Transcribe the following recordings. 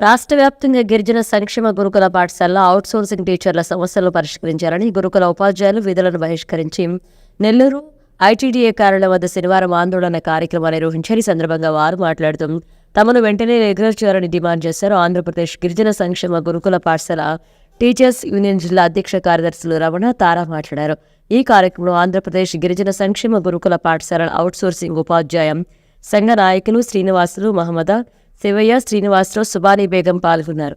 రాష్ట్ర వ్యాప్తంగా గిరిజన సంక్షేమ గురుకుల పాఠశాలలో అవుట్సోర్సింగ్ టీచర్ల సమస్యలను పరిష్కరించాలని గురుకుల ఉపాధ్యాయులు విధులను బహిష్కరించి నెల్లూరు ఐటీడీఏ కార్యాలయం వద్ద శనివారం ఆందోళన కార్యక్రమం నిర్వహించారు. ఈ సందర్భంగా వారు మాట్లాడుతూ తమను వెంటనే రెగ్యులర్ చేయాలని డిమాండ్ చేశారు. ఆంధ్రప్రదేశ్ గిరిజన సంక్షేమ గురుకుల పాఠశాల టీచర్స్ యూనియన్ జిల్లా అధ్యక్ష కార్యదర్శులు రమణ తారా మాట్లాడారు. ఈ కార్యక్రమంలో ఆంధ్రప్రదేశ్ గిరిజన సంక్షేమ గురుకుల పాఠశాల అవుట్సోర్సింగ్ ఉపాధ్యాయం సంఘ నాయకులు శ్రీనివాసులు మహమ్మద శివయ్య శ్రీనివాసరావు సుబానీ బేగం పాల్గొన్నారు.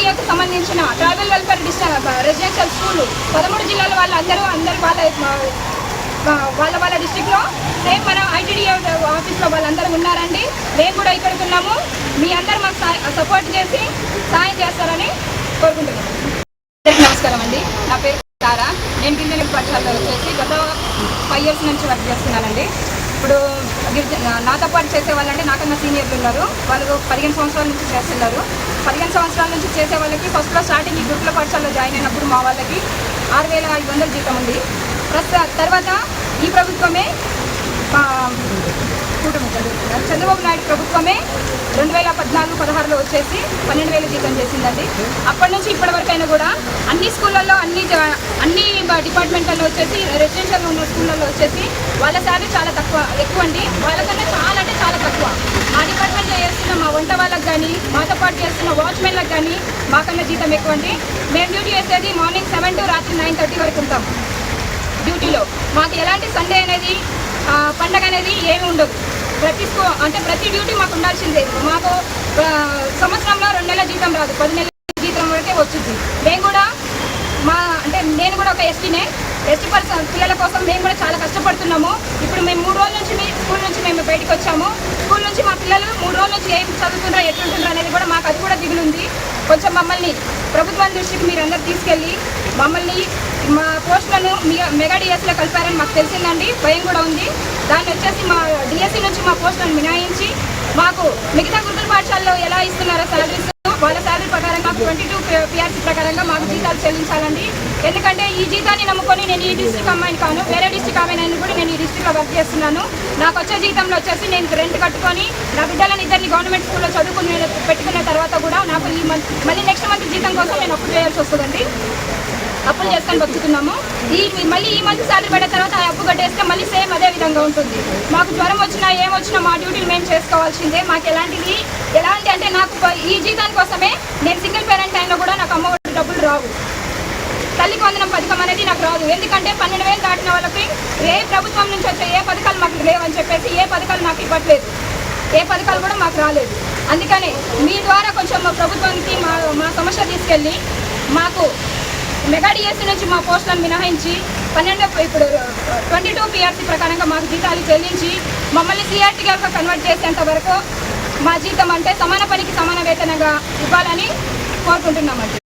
ఎన్టీఏకు సంబంధించిన ట్రైబల్ వెల్ఫేర్ రెసిడెన్షియల్ స్కూల్ పదమూడు జిల్లాల వాళ్ళు అందరూ అందరు వాళ్ళ వాళ్ళ వాళ్ళ డిస్టిక్లో సేమ్ మన ఐటీడీఏ ఆఫీస్లో వాళ్ళందరూ ఉన్నారండి. మేము కూడా ఇక్కడికి ఉన్నాము. మీ అందరూ మాకు సపోర్ట్ చేసి సాయం చేస్తారని కోరుకుంటున్నాము అందరికీ నమస్కారం అండి. నా పేరు తారా. నేను కింద పాఠశాలలో వచ్చేసి గత ఫైవ్ ఇయర్స్ నుంచి వర్క్ చేస్తున్నానండి. ఇప్పుడు నాతో పాటు చేసే వాళ్ళంటే నాకన్నా సీనియర్లు ఉన్నారు. వాళ్ళు పదిహేను సంవత్సరాల నుంచి చేస్తున్నారు. పదిహేను సంవత్సరాల నుంచి చేసే వాళ్ళకి ఫస్ట్లో స్టార్టింగ్ ఈ గురుకుల పాఠశాలలో జాయిన్ అయినప్పుడు మా వాళ్ళకి ఆరు వేల ఐదు వందల జీతం ఉంది. ప్రస్తుత తర్వాత ఈ ప్రభుత్వమే కూటమి చంద్రబాబు చంద్రబాబు నాయుడు ప్రభుత్వమే రెండు వేల పద్నాలుగు పదహారులో వచ్చేసి పన్నెండు వేల జీతం చేసిందండి. అప్పటి నుంచి ఇప్పటి కూడా అన్ని స్కూళ్ళల్లో అన్ని అన్ని డిపార్ట్మెంట్లలో వచ్చేసి రెసిడెన్షియల్ ఉన్న స్కూళ్ళల్లో వచ్చేసి వాళ్ళ శాలరీ చాలా తక్కువ ఎక్కువ అండి వాళ్ళకన్నా చాలా అంటే చాలా తక్కువ. మా డిపార్ట్మెంట్లో చేస్తున్న మా వంట వాళ్ళకి కానీ మాతో పాటు చేస్తున్న వాచ్మెన్లకు కానీ మాకన్నా జీతం ఎక్కువ అండి మేము డ్యూటీ చేసేది మార్నింగ్ సెవెన్ టు రాత్రి నైన్ థర్టీ వరకు ఉంటాం. డ్యూటీలో. మాకు ఎలాంటి సండే అనేది పండగ అనేది ఏమి ఉండదు. ప్రతి స్కూ అంటే ప్రతి డ్యూటీ మాకు ఉండాల్సిందే. మాకు సంవత్సరంలో రెండు నెలల జీతం రాదు. పది నెలల జీతం వరకే వచ్చింది మేము కూడా మా అంటే నేను కూడా ఒక ఎస్టీనే. ఎస్టీ పర్సన్ పిల్లల కోసం మేము కూడా చాలా కష్టపడుతున్నాము. ఇప్పుడు మేము మూడు రోజుల నుంచి స్కూల్ నుంచి మేము బయటకు వచ్చాము. స్కూల్ నుంచి మా పిల్లలు మూడు రోజుల నుంచి ఏం చదువుతున్నారో ఎట్లుంటుండ్రో అనేది కూడా మాకు అది కూడా దిగులుంది. కొంచెం మమ్మల్ని ప్రభుత్వం దృష్టికి మీరు అందరు తీసుకెళ్ళి మమ్మల్ని మా పోస్టులను మీ మెగా డిఎస్లో కలిపారని మాకు తెలిసిందండి భయం కూడా ఉంది. దాన్ని వచ్చేసి మా డిఎస్సి నుంచి మా పోస్టులను మినాయించి మాకు మిగతా గురుకుల పాఠశాలలో ఎలా ఇస్తున్నారో సాలరీస్ వాళ్ళ శాలరీ ప్రకారంగా ట్వంటీ టూ పిఆర్సీ ప్రకారంగా మాకు జీతాలు చెల్లించాలండి. ఎందుకంటే ఈ జీతాన్ని నమ్ముకొని నేను ఈ డిస్ట్రిక్ట్ అమ్మాయిని కాను వేరే డిస్ట్రిక్ట్ అమ్మాయిని కూడా నేను ఈ డిస్టిక్లో వర్క్ చేస్తున్నాను. నాకు వచ్చే జీతంలో వచ్చేసి నేను రెంట్ కట్టుకొని నా బిడ్డలను ఇద్దరిని గవర్నమెంట్ స్కూల్లో చదువుకుని పెట్టుకున్న తర్వాత కూడా నాకు ఈ మంత్ మళ్ళీ నెక్స్ట్ మంత్ జీతం కోసం నేను అప్పు చేయాల్సి వస్తుందండి. అప్పులు చేసుకొని బతుకుతున్నాము. ఈ మళ్ళీ ఈ మంత్ శాలరీ పడిన తర్వాత ఆ అప్పు కట్టేస్తే మళ్ళీ సేమ్ అదే విధంగా ఉంటుంది. మాకు జ్వరం వచ్చినా ఏం వచ్చినా మా డ్యూటీలు మేము చేసుకోవాల్సిందే. మాకు ఎలాంటిది ఎలాంటి అంటే నాకు అనేది ఎందుకంటే పన్నెండు వేలు దాటిన వాళ్ళకి ఏ ప్రభుత్వం నుంచి వచ్చే ఏ పథకాలు మాకు లేవని చెప్పేసి ఏ పథకాలు మాకు ఇవ్వట్లేదు. ఏ పథకాలు కూడా మాకు రాలేదు. అందుకనే మీ ద్వారా కొంచెం మా ప్రభుత్వానికి మా మా సమస్య తీసుకెళ్ళి మాకు మెగా డిఎస్సీ నుంచి మా పోస్టులను మినహాయించి పన్నెండు ఇప్పుడు ట్వంటీ టూ పిఆర్సీ ప్రకారంగా మాకు జీతాలు చెల్లించి మమ్మల్ని సిఆర్టీగా కన్వర్ట్ చేసేంత వరకు మా జీతం అంటే సమాన పనికి సమాన వేతనంగా ఇవ్వాలని కోరుకుంటున్నామండి.